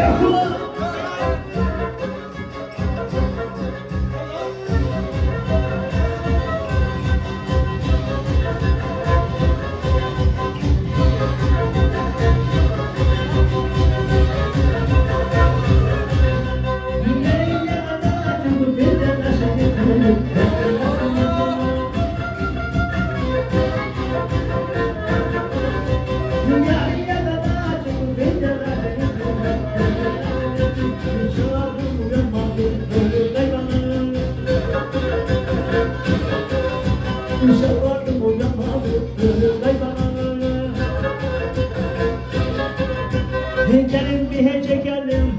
Yang. Perişan vardım uyanmadım Ölümden kanalım Gelin bir hece gelin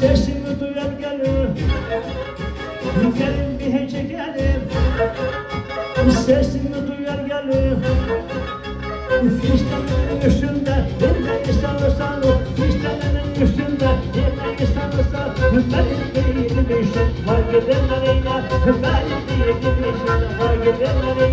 Sesimi duyan gelin Gelin bir hece gelin Sesimi duyan gelin Fistanın üstünde Ben de İstanbul'da Fistanın üstünde Ben de İstanbul'da Ben Var gidenler ya Benim değilim işim Var gidenler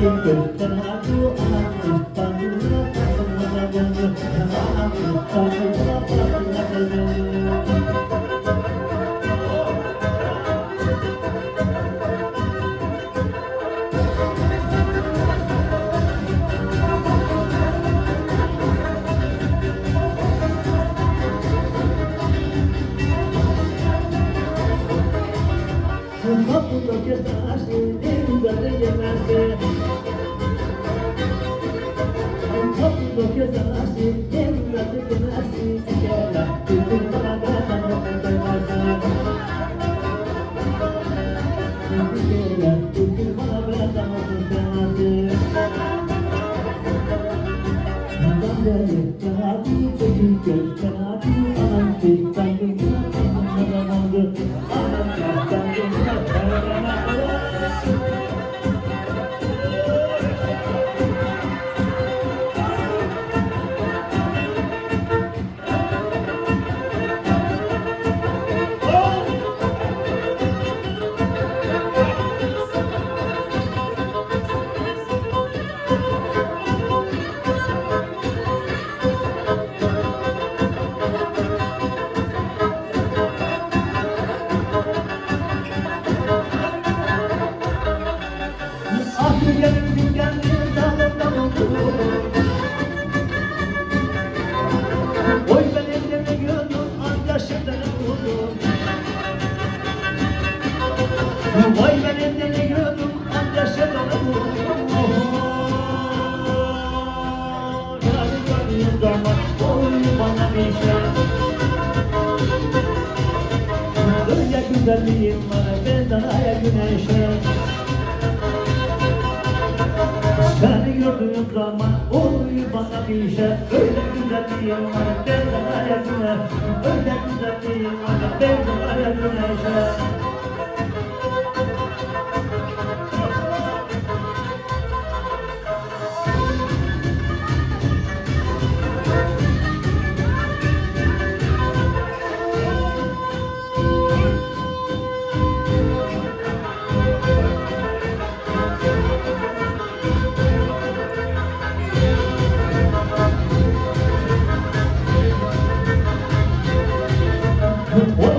Kapıda Kapıda kesersin, güzelliğin var benden aya güneşe. Seni gördüğüm zaman oluyor bana bir şey Öyle güzelliğin var What?